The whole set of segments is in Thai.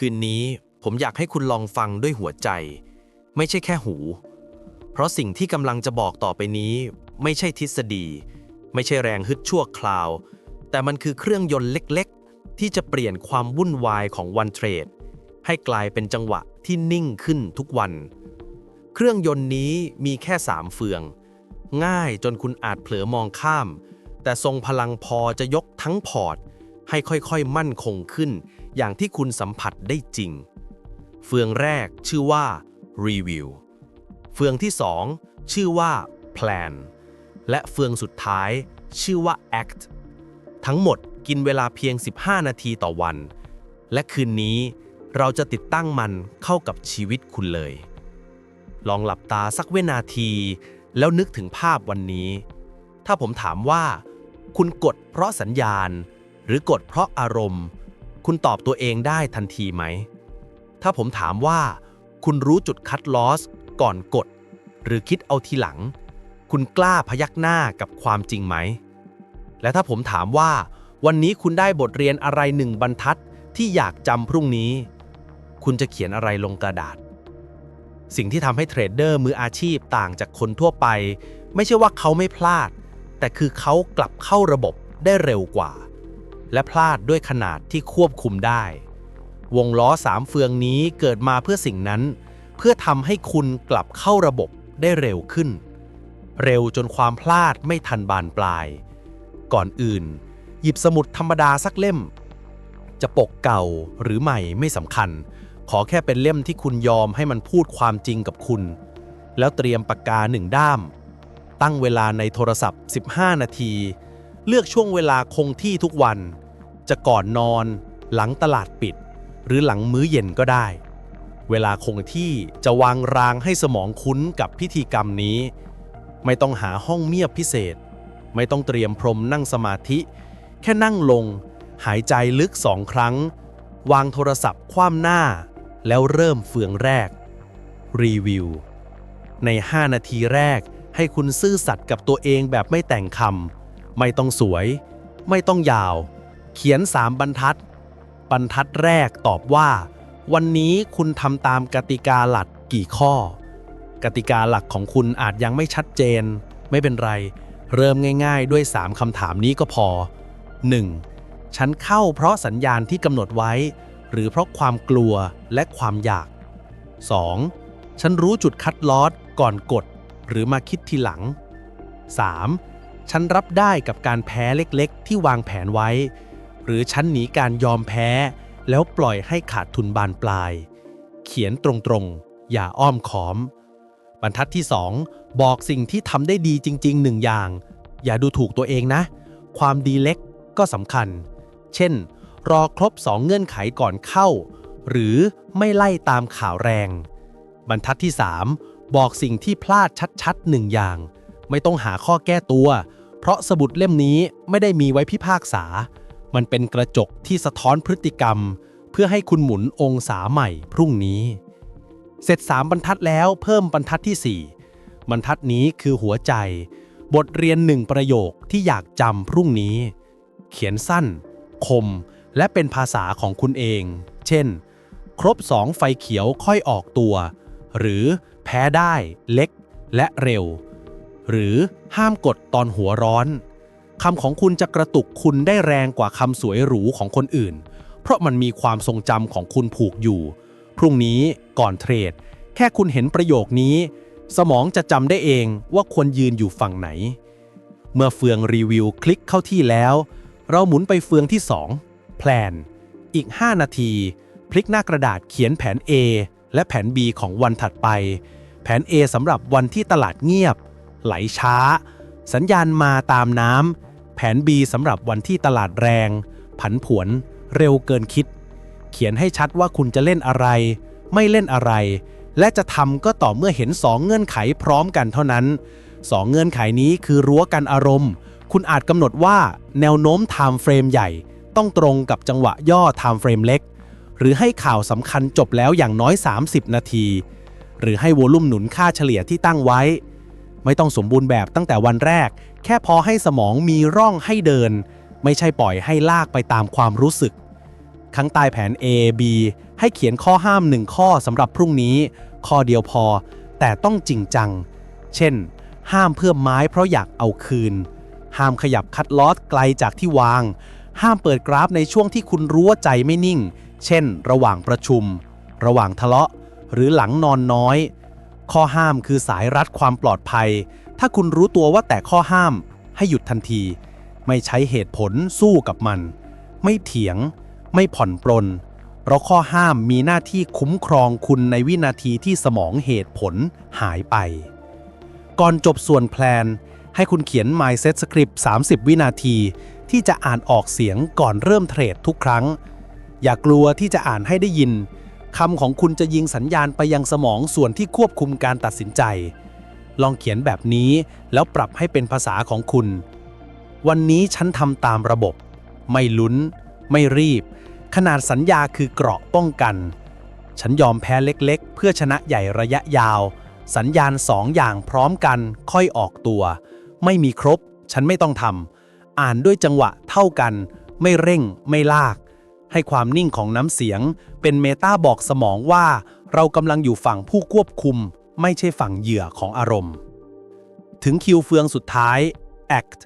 คืนนี้ผมอยากให้คุณลองฟังด้วยหัวใจ ไม่ใช่แค่หู เพราะสิ่งที่กำลังจะบอกต่อไปนี้ ไม่ใช่ทฤษฎี ไม่ใช่แรงฮึดชั่วคราว แต่มันคือเครื่องยนต์เล็กๆ ที่จะเปลี่ยนความวุ่นวายของวันเทรด ให้กลายเป็นจังหวะที่นิ่งขึ้นทุกวัน เครื่องยนต์นี้มีแค่สามเฟือง ง่ายจนคุณอาจเผลอมองข้าม แต่ทรงพลังพอจะยกทั้งพอร์ต ให้ค่อยๆ มั่นคงขึ้น อย่างที่คุณสัมผัสได้จริง เฟืองแรกชื่อว่า Review เฟืองที่ 2 ชื่อว่า Plan และเฟืองสุดท้ายชื่อว่า Act ทั้งหมดกินเวลาเพียง 15 นาทีต่อวัน และคืนนี้เราจะติดตั้งมันเข้ากับชีวิตคุณเลย ลองหลับตาสักวินาที แล้วนึกถึงภาพวันนี้ ถ้าผมถามว่า คุณกดเพราะสัญญาณ หรือกดเพราะอารมณ์ คุณตอบตัวเองได้ทันทีไหม ถ้าผมถามว่า คุณรู้จุดคัดลอส ก่อนกด หรือคิดเอาทีหลัง คุณกล้าพยักหน้ากับความจริงไหม และถ้าผมถามว่า วันนี้คุณได้บทเรียนอะไรหนึ่งบรรทัดที่อยากจำพรุ่งนี้ คุณจะเขียนอะไรลงกระดาษ สิ่งที่ทำให้เทรดเดอร์มืออาชีพต่างจากคนทั่วไป ไม่ใช่ว่าเขาไม่พลาด แต่คือเขากลับเข้าระบบได้เร็วกว่า และพลาดด้วยขนาดที่ควบคุมได้ วงล้อสามเฟืองนี้เกิดมาเพื่อสิ่งนั้น เพื่อทำให้คุณกลับเข้าระบบได้เร็วขึ้น เร็วจนความพลาดไม่ทันบานปลาย ก่อนอื่น หยิบสมุดธรรมดาสักเล่ม จะปกเก่าหรือใหม่ไม่สำคัญ ขอแค่เป็นเล่มที่คุณยอมให้มันพูดความจริงกับคุณ แล้วเตรียมปากกาหนึ่งด้าม ตั้งเวลาในโทรศัพท์ 15 นาที เลือกช่วงเวลาคงที่ทุกวัน จะก่อนนอน หลังตลาดปิด หรือหลังมื้อเย็นก็ได้ เวลาคงที่จะวางรางให้สมองคุ้นกับพิธีกรรมนี้ ไม่ต้องหาห้องเมียบพิเศษ ไม่ต้องเตรียมพรมนั่งสมาธิ แค่นั่งลง หายใจลึกสองครั้ง วางโทรศัพท์คว่ำหน้า แล้วเริ่มเฟืองแรก รีวิว ใน 5 นาทีแรกให้คุณซื่อสัตย์กับตัวเองแบบไม่แต่งคำ ไม่ต้องสวย ไม่ต้องยาว เขียน3บรรทัด บรรทัดแรกตอบว่า วันนี้คุณทำตามกติกาหลักกี่ข้อ กติกาหลักของคุณอาจยังไม่ชัดเจน ไม่เป็นไร เริ่มง่าย ๆ ด้วย 3คำถามนี้ก็พอ 1. ฉันเข้าเพราะสัญญาณที่กำหนดไว้ หรือเพราะความกลัวและความอยาก 2. ฉันรู้จุดคัดลอสก่อนกด หรือมาคิดทีหลัง 3. ฉันรับได้กับการแพ้เล็กๆ ที่วางแผนไว้ หรือฉันหนีการยอมแพ้ แล้วปล่อยให้ขาดทุนบานปลาย เขียนตรงๆ อย่าอ้อมค้อม บรรทัดที่ 2 บอกสิ่งที่ทำได้ดีจริงๆหนึ่งอย่าง อย่าดูถูกตัวเองนะ ความดีเล็กก็สำคัญ เช่น รอครบ 2 เงื่อนไขก่อนเข้า หรือไม่ไล่ตามข่าวแรง บรรทัดที่ 3 บอกสิ่งที่พลาดชัดๆหนึ่งอย่าง ไม่ต้องหาข้อแก้ตัว เพราะสมุดเล่มนี้ไม่ได้มีไว้พิพากษา มันเป็นกระจกที่สะท้อนพฤติกรรม เพื่อให้คุณหมุนองศาใหม่พรุ่งนี้ เสร็จ 3 บรรทัดแล้วเพิ่มบรรทัดที่ 4 บรรทัดนี้คือหัวใจ บทเรียนหนึ่งประโยคที่อยากจำพรุ่งนี้ เขียนสั้น คม และเป็นภาษาของคุณเอง เช่น ครบ2ไฟเขียวค่อยออกตัว หรือแพ้ได้เล็กและเร็ว หรือห้ามกดตอนหัวร้อนคำของคุณจะกระตุกคุณได้แรงกว่าคำสวยหรูของคนอื่น เพราะมันมีความทรงจำของคุณผูกอยู่ พรุ่งนี้ก่อนเทรด แค่คุณเห็นประโยคนี้ สมองจะจำได้เองว่าควรยืนอยู่ฝั่งไหน เมื่อเฟืองรีวิวคลิกเข้าที่แล้ว เราหมุนไปเฟืองที่ 2 แพลน อีก 5 นาที พลิกหน้ากระดาษเขียนแผน A และแผน B ของวันถัดไป แผน A สำหรับวันที่ตลาดเงียบ ไหลช้า สัญญาณมาตามน้ำ แผน B สำหรับวันที่ตลาดแรง ผันผวน เร็วเกินคิด เขียนให้ชัดว่าคุณจะเล่นอะไร ไม่เล่นอะไร และจะทำก็ต่อเมื่อเห็น 2 เงื่อนไขพร้อมกันเท่านั้น 2 เงื่อนไขนี้คือรั้วกันอารมณ์ คุณอาจกำหนดว่าแนวโน้ม time frame ใหญ่ ต้องตรงกับจังหวะย่อ time frame เล็ก หรือให้ข่าวสำคัญจบแล้วอย่างน้อย 30 นาทีหรือให้โวลุ่มหนุนค่าเฉลี่ยที่ตั้งไว้ ไม่ต้องสมบูรณ์แบบตั้งแต่วันแรก แค่พอให้สมองมีร่องให้เดิน ไม่ใช่ปล่อยให้ลากไปตามความรู้สึกข้งใต้แผน A B ให้เขียนข้อห้ามหนึ่งข้อสำหรับพรุ่งนี้ ข้อเดียวพอ แต่ต้องจริงจัง เช่น ห้ามเพิ่มไม้เพราะอยากเอาคืน ห้ามขยับคัดลอสไกลจากที่วาง ห้ามเปิดกราฟในช่วงที่คุณรู้ว่าใจไม่นิ่ง เช่น ระหว่างประชุม ระหว่างทะเลาะ หรือหลังนอนน้อย ข้อห้ามคือสายรัดความปลอดภัย ถ้าคุณรู้ตัวว่าแต่ข้อห้าม ให้หยุดทันที ไม่ใช้เหตุผลสู้กับมัน ไม่เถียง ไม่ผ่อนปรนเพราะข้อห้ามมีหน้าที่คุ้มครองคุณในวินาทีที่สมองเหตุผลหายไป ก่อนจบส่วนแพลน ให้คุณเขียน Mindset Script 30 วินาที ที่จะอ่านออกเสียงก่อนเริ่มเทรดทุกครั้ง อย่ากลัวที่จะอ่านให้ได้ยิน คำของคุณจะยิงสัญญาณไปยังสมองส่วนที่ควบคุมการตัดสินใจ ลองเขียนแบบนี้แล้วปรับให้เป็นภาษาของคุณ วันนี้ฉันทำตามระบบ ไม่ลุ้น ไม่รีบ ขนาดสัญญาคือเกราะป้องกัน ฉันยอมแพ้เล็กๆ เพื่อชนะใหญ่ระยะยาว สัญญาณสองอย่างพร้อมกันค่อยออกตัว ไม่มีครบ ฉันไม่ต้องทำอ่านด้วยจังหวะเท่ากัน ไม่เร่ง ไม่ลาก ให้ความนิ่งของน้ำเสียง เป็นเมตาบอกสมองว่า เรากำลังอยู่ฝั่งผู้ควบคุม ไม่ใช่ฝั่งเหยื่อของอารมณ์ ถึงคิวเฟืองสุดท้าย act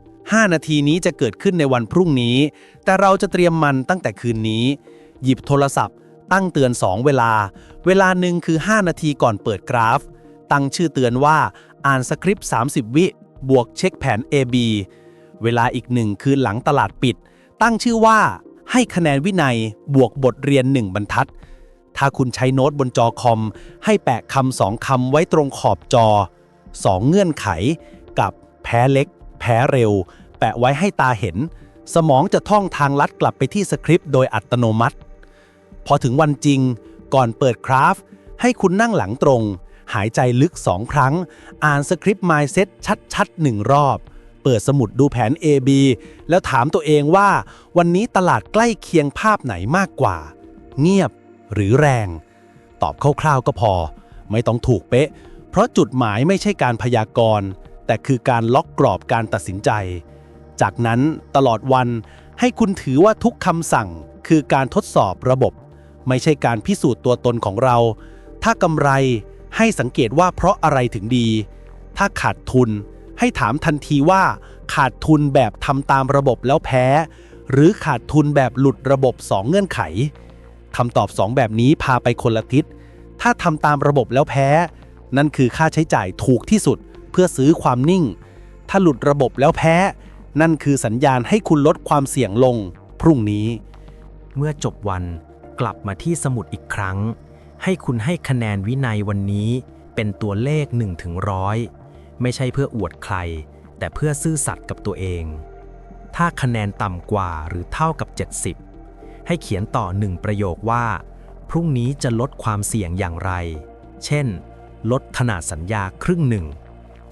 5 นาทีนี้จะเกิดขึ้นในวันพรุ่งนี้ แต่เราจะเตรียมมันตั้งแต่คืนนี้ หยิบโทรศัพท์ ตั้งเตือน 2 เวลา เวลาหนึ่งคือ 5 นาทีก่อนเปิดกราฟ ตั้งชื่อเตือนว่าอ่านสคริปต์ 30 วิ บวกเช็คแผน AB เวลาอีกหนึ่งคือหลังตลาดปิด ตั้งชื่อว่า ให้คะแนนวินัยบวกบทเรียน 1 บรรทัด ถ้าคุณใช้โน้ตบนจอคอม ให้แปะคำสองคำไว้ตรงขอบจอ 2 เงื่อนไข กับแพ้เล็ก แพ้เร็ว แปะไว้ให้ตาเห็น สมองจะท่องทางลัดกลับไปที่สคริปต์โดยอัตโนมัติ พอถึงวันจริง ก่อนเปิดคราฟให้คุณนั่งหลังตรง หายใจลึกสองครั้ง อ่านสคริปต์ Mindset ชัดๆหนึ่งรอบ เปิดสมุดดูแผน AB แล้วถามตัวเองว่า วันนี้ตลาดใกล้เคียงภาพไหนมากกว่า เงียบหรือแรง ตอบคร่าวๆก็พอ ไม่ต้องถูกเป๊ะ เพราะจุดหมายไม่ใช่การพยากรณ์ แต่คือการล็อกกรอบการตัดสินใจ จากนั้นตลอดวันให้คุณถือว่าทุกคำสั่งคือการทดสอบระบบ ไม่ใช่การพิสูจน์ตัวตนของเรา ถ้ากำไรให้สังเกตว่าเพราะอะไรถึงดี ถ้าขาดทุน ให้ถามทันทีว่า ขาดทุนแบบทำตามระบบแล้วแพ้ หรือขาดทุนแบบหลุดระบบ 2 เงื่อนไขคำตอบ 2 แบบนี้พาไปคนละทิศ ถ้าทำตามระบบแล้วแพ้ นั่นคือค่าใช้จ่ายถูกที่สุดเพื่อซื้อความนิ่ง ถ้าหลุดระบบแล้วแพ้ นั่นคือสัญญาณให้คุณลดความเสี่ยงลง พรุ่งนี้ เมื่อจบวันกลับมาที่สมุดอีกครั้ง ให้คุณให้คะแนนวินัยวันนี้เป็นตัวเลข1ถึงร้อย ไม่ใช่เพื่ออวดใคร แต่เพื่อซื่อสัตย์กับตัวเอง ถ้าคะแนนต่ำกว่าหรือเท่ากับ 70 ให้เขียนต่อหนึ่งประโยคว่า พรุ่งนี้จะลดความเสี่ยงอย่างไร เช่น ลดขนาดสัญญาครึ่งหนึ่ง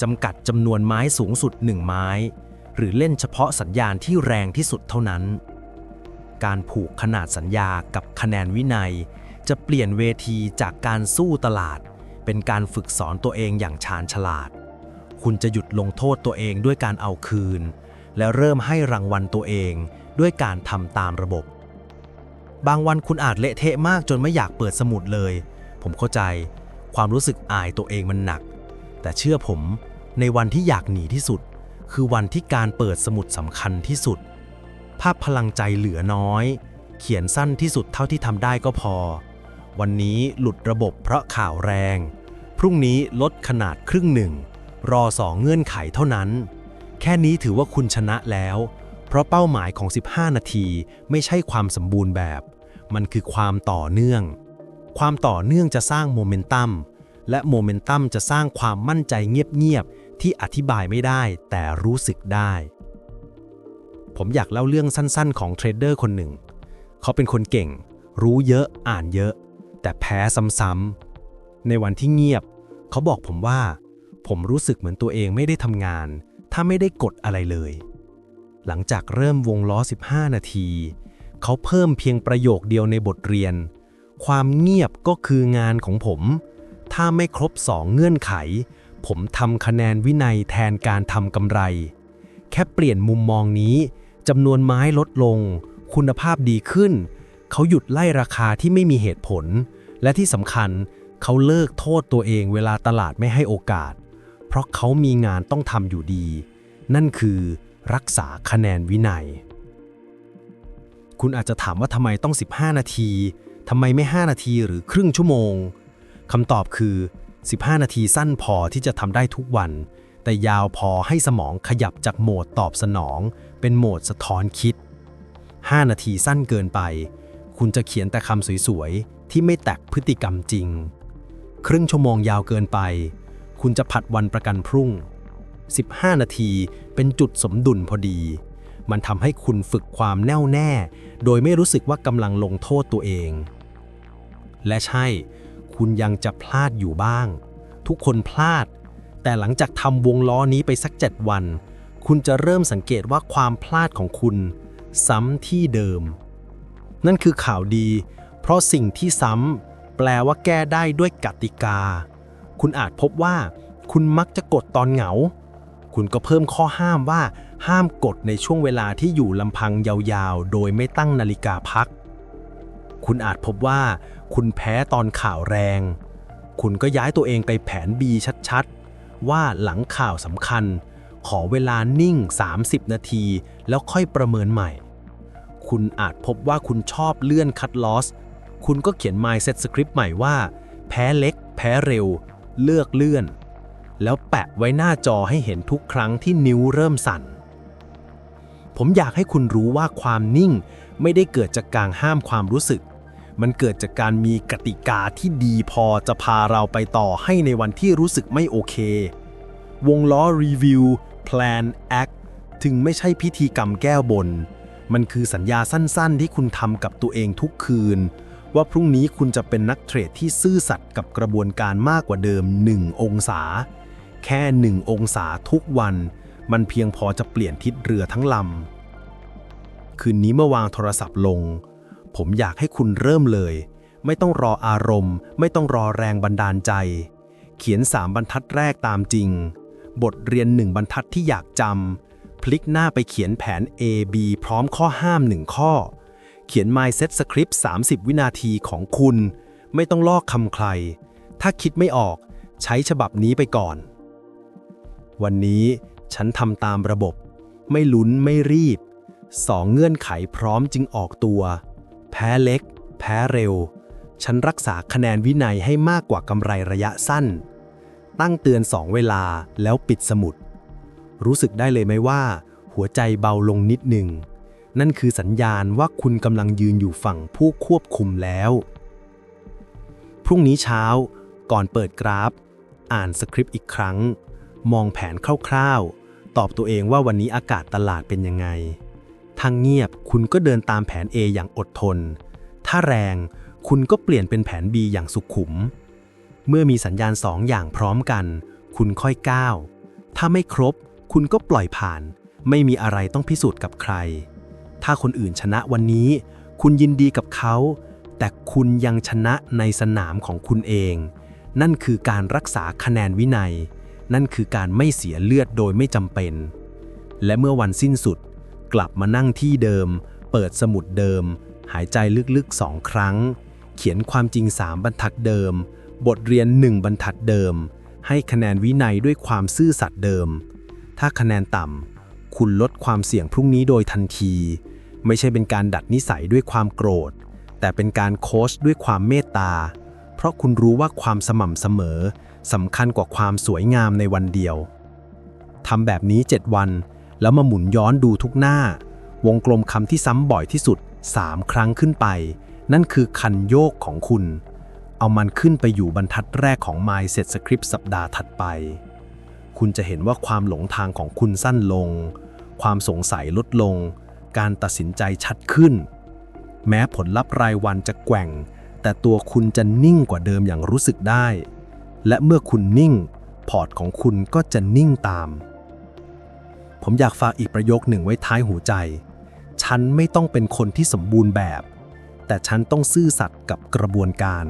จำกัดจำนวนไม้สูงสุดหนึ่งไม้ หรือเล่นเฉพาะสัญญาณที่แรงที่สุดเท่านั้น การผูกขนาดสัญญากับคะแนนวินัย จะเปลี่ยนเวทีจากการสู้ตลาด เป็นการฝึกสอนตัวเองอย่างชาญฉลาด คุณจะหยุดลงโทษตัวเองด้วยการเอาคืน และเริ่มให้รางวัลตัวเองด้วยการทำตามระบบ บางวันคุณอาจเละเทะมากจนไม่อยากเปิดสมุดเลย ผมเข้าใจ ความรู้สึกอายตัวเองมันหนัก แต่เชื่อผมในวันที่อยากหนีที่สุด คือวันที่การเปิดสมุดสำคัญที่สุด ภาพพลังใจเหลือน้อย เขียนสั้นที่สุดเท่าที่ทำได้ก็พอ วันนี้หลุดระบบเพราะข่าวแรง พรุ่งนี้ลดขนาดครึ่งหนึ่ง รอสองเงื่อนไขเท่านั้น แค่นี้ถือว่าคุณชนะแล้ว เพราะเป้าหมายของ 15 นาทีไม่ใช่ความสมบูรณ์แบบ มันคือความต่อเนื่อง ความต่อเนื่องจะสร้างโมเมนตัมและโมเมนตัมจะสร้างความมั่นใจเงียบๆที่อธิบายไม่ได้แต่รู้สึกได้ ผมอยากเล่าเรื่องสั้นๆ ของเทรดเดอร์คนหนึ่ง เขาเป็นคนเก่ง รู้เยอะอ่านเยอะ แต่แพ้ซ้ำๆในวันที่เงียบ เขาบอกผมว่า ผมรู้สึกเหมือนตัวเองไม่ได้ทำงาน ถ้าไม่ได้กดอะไรเลย หลังจากเริ่มวงล้อ 15 นาที เขาเพิ่มเพียงประโยคเดียวในบทเรียน ความเงียบก็คืองานของผม ถ้าไม่ครบสองเงื่อนไข ผมทำคะแนนวินัยแทนการทำกำไร แค่เปลี่ยนมุมมองนี้จำนวนไม้ลดลง คุณภาพดีขึ้น เขาหยุดไล่ราคาที่ไม่มีเหตุผล และที่สำคัญเขาเลิกโทษตัวเองเวลาตลาดไม่ให้โอกาส เพราะเขามีงานต้องทำอยู่ดี นั่นคือรักษาคะแนนวินัย คุณอาจจะถามว่าทำไมต้อง 15 นาทีทำไมไม่ 5 นาทีหรือครึ่งชั่วโมงคำตอบคือ 15 นาทีสั้นพอที่จะทำได้ทุกวัน แต่ยาวพอให้สมองขยับจากโหมดตอบสนอง เป็นโหมดสะท้อนคิด 5 นาทีสั้นเกินไป คุณจะเขียนแต่คำสวยๆ ที่ไม่แตกพฤติกรรมจริง ครึ่งชั่วโมงยาวเกินไป คุณจะผัดวันประกันพรุ่ง 15 นาทีเป็นจุดสมดุลพอดี มันทำให้คุณฝึกความแน่วแน่ โดยไม่รู้สึกว่ากำลังลงโทษตัวเอง และใช่ คุณยังจะพลาดอยู่บ้าง ทุกคนพลาด แต่หลังจากทำวงล้อนี้ไปสัก 7 วัน คุณจะเริ่มสังเกตว่าความพลาดของคุณ ซ้ำที่เดิม นั่นคือข่าวดี เพราะสิ่งที่ซ้ำแปลว่าแก้ได้ด้วยกติกา คุณอาจพบว่า คุณมักจะกดตอนเหงา คุณก็เพิ่มข้อห้ามว่า ห้ามกดในช่วงเวลาที่อยู่ลำพังยาวๆ โดยไม่ตั้งนาฬิกาพัก คุณอาจพบว่า คุณแพ้ตอนข่าวแรง คุณก็ย้ายตัวเองไปแผน B ชัดๆ ว่าหลังข่าวสำคัญ ขอเวลานิ่ง 30 นาที แล้วค่อยประเมินใหม่ คุณอาจพบว่าคุณชอบเลื่อนคัดลอสคุณก็เขียน mindset script ใหม่ว่า แพ้เล็ก แพ้เร็ว เลือกเลื่อน แล้วแปะไว้หน้าจอให้เห็นทุกครั้งที่นิ้วเริ่มสั่น ผมอยากให้คุณรู้ว่าความนิ่งไม่ได้เกิดจากการห้ามความรู้สึก มันเกิดจากการมีกติกาที่ดีพอจะพาเราไปต่อให้ในวันที่รู้สึกไม่โอเค วงล้อรีวิว plan act ถึงไม่ใช่พิธีกรรมแก้บน มันคือสัญญาสั้นๆ ที่คุณทำกับตัวเองทุกคืน ว่าพรุ่งนี้คุณจะเป็นนักเทรดที่ซื่อสัตย์กับกระบวนการมากกว่าเดิม 1 องศา แค่ 1 องศาทุกวัน มันเพียงพอจะเปลี่ยนทิศเรือทั้งลำ คืนนี้เมื่อวางโทรศัพท์ลง ผมอยากให้คุณเริ่มเลย ไม่ต้องรออารมณ์ ไม่ต้องรอแรงบันดาลใจ เขียน3บรรทัดแรกตามจริง บทเรียน1บรรทัดที่อยากจำพลิกหน้าไปเขียนแผน A B พร้อมข้อห้าม1ข้อ เขียน mindset script 30 วินาทีของคุณ ไม่ต้องลอกคำใคร ถ้าคิดไม่ออก ใช้ฉบับนี้ไปก่อน วันนี้ฉันทำตามระบบ ไม่ลุ้นไม่รีบสองเงื่อนไขพร้อมจึงออกตัว แพ้เล็ก แพ้เร็ว ฉันรักษาคะแนนวินัยให้มากกว่ากำไรระยะสั้น ตั้งเตือนสองเวลาแล้วปิดสมุด รู้สึกได้เลยไหมว่า หัวใจเบาลงนิดหนึ่ง นั่นคือสัญญาณว่าคุณกำลังยืนอยู่ฝั่งผู้ควบคุมแล้ว พรุ่งนี้เช้า ก่อนเปิดกราฟ อ่านสคริปต์อีกครั้ง มองแผนคร่าวๆ ตอบตัวเองว่าวันนี้อากาศตลาดเป็นยังไง ทางเงียบคุณก็เดินตามแผน A อย่างอดทน ถ้าแรงคุณก็เปลี่ยนเป็นแผน B อย่างสุขุม เมื่อมีสัญญาณสองอย่างพร้อมกัน คุณค่อยก้าว ถ้าไม่ครบ คุณก็ปล่อยผ่าน ไม่มีอะไรต้องพิสูจน์กับใคร ถ้าคนอื่นชนะวันนี้ คุณยินดีกับเขา แต่คุณยังชนะในสนามของคุณเอง นั่นคือการรักษาคะแนนวินัย นั่นคือการไม่เสียเลือดโดยไม่จำเป็น และเมื่อวันสิ้นสุด กลับมานั่งที่เดิม เปิดสมุดเดิม หายใจลึกๆสองครั้ง เขียนความจริงสามบรรทัดเดิม บทเรียนหนึ่งบรรทัดเดิม ให้คะแนนวินัยด้วยความซื่อสัตย์เดิม ถ้าคะแนนต่ำ คุณลดความเสี่ยงพรุ่งนี้โดยทันที ไม่ใช่เป็นการดัดนิสัยด้วยความโกรธ แต่เป็นการโค้ชด้วยความเมตตา เพราะคุณรู้ว่าความสม่ำเสมอสำคัญกว่าความสวยงามในวันเดียวทำแบบนี้ 7 วัน แล้วมาหมุนย้อนดูทุกหน้า วงกลมคำที่ซ้ำบ่อยที่สุด 3 ครั้งขึ้นไป นั่นคือคันโยกของคุณ เอามันขึ้นไปอยู่บรรทัดแรกของ Mindset Script สัปดาห์ถัดไป คุณจะเห็นว่าความหลงทางของคุณสั้นลง ความสงสัยลดลง การตัดสินใจชัดขึ้น แม้ผลลัพธ์รายวันจะแกว่ง แต่ตัวคุณจะนิ่งกว่าเดิมอย่างรู้สึกได้ และเมื่อคุณนิ่ง พอร์ตของคุณก็จะนิ่งตาม ผมอยากฝากอีกประโยคหนึ่งไว้ท้ายหูใจ ฉันไม่ต้องเป็นคนที่สมบูรณ์แบบ แต่ฉันต้องซื่อสัตย์กับกระบวนการ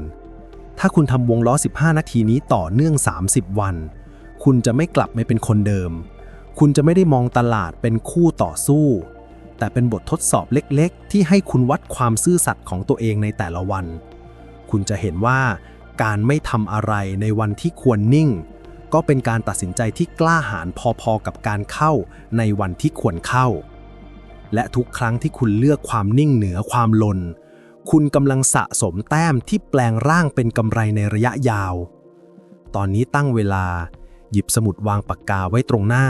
ถ้าคุณทำวงล้อ 15 นาทีนี้ต่อเนื่อง 30 วัน คุณจะไม่กลับไปเป็นคนเดิม คุณจะไม่ได้มองตลาดเป็นคู่ต่อสู้ แต่เป็นบททดสอบเล็กๆ ที่ให้คุณวัดความซื่อสัตย์ของตัวเองในแต่ละวัน คุณจะเห็นว่าการไม่ทำอะไรในวันที่ควรนิ่ง ก็เป็นการตัดสินใจที่กล้าหาญพอๆกับการเข้าในวันที่ควรเข้า และทุกครั้งที่คุณเลือกความนิ่งเหนือความลน คุณกำลังสะสมแต้มที่แปลงร่างเป็นกำไรในระยะยาว ตอนนี้ตั้งเวลา หยิบสมุดวางปากกาไว้ตรงหน้า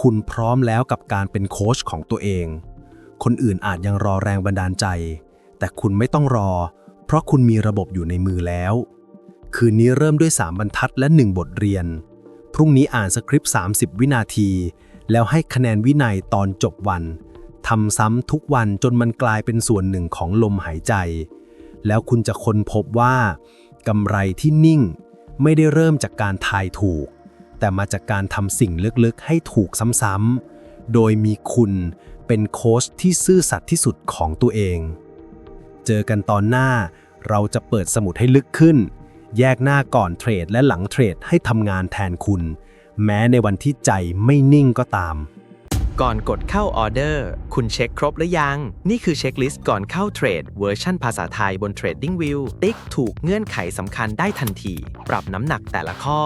คุณพร้อมแล้วกับการเป็นโค้ชของตัวเอง คนอื่นอาจยังรอแรงบันดาลใจ แต่คุณไม่ต้องรอ เพราะคุณมีระบบอยู่ในมือแล้ว คืนนี้เริ่มด้วย 3 บรรทัดและ 1 บทเรียน พรุ่งนี้อ่านสคริปต์ 30 วินาที แล้วให้คะแนนวินัยตอนจบวันทำซ้ำทุกวันจนมันกลายเป็นส่วนหนึ่งของลมหายใจ แล้วคุณจะค้นพบว่ากำไรที่นิ่ง ไม่ได้เริ่มจากการทายถูก แต่มาจากการทำสิ่งลึกๆ ให้ถูกซ้ำๆ โดยมีคุณเป็นโค้ชที่ซื่อสัตย์ที่สุดของตัวเอง เจอกันตอนหน้า เราจะเปิดสมุดให้ลึกขึ้น แยกหน้าก่อนเทรดและหลังเทรดให้ทำงานแทนคุณ แม้ในวันที่ใจไม่นิ่งก็ตาม ก่อนกดเข้าออเดอร์ คุณเช็คครบหรือยัง นี่คือเช็คลิสต์ก่อนเข้าเทรดเวอร์ชันภาษาไทยบน TradingView ติ๊กถูกเงื่อนไขสำคัญได้ทันที ปรับน้ำหนักแต่ละข้อ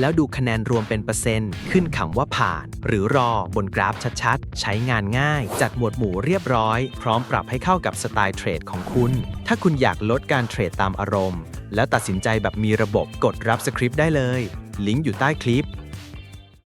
แล้วดูคะแนนรวมเป็นเปอร์เซ็นต์ ขึ้นคำว่าผ่าน หรือรอบนกราฟชัดๆ ใช้งานง่าย จัดหมวดหมู่เรียบร้อย พร้อมปรับให้เข้ากับสไตล์เทรดของคุณ ถ้าคุณอยากลดการเทรดตามอารมณ์ แล้วตัดสินใจแบบมีระบบกดรับสคริปต์ได้เลย ลิงก์อยู่ใต้คลิป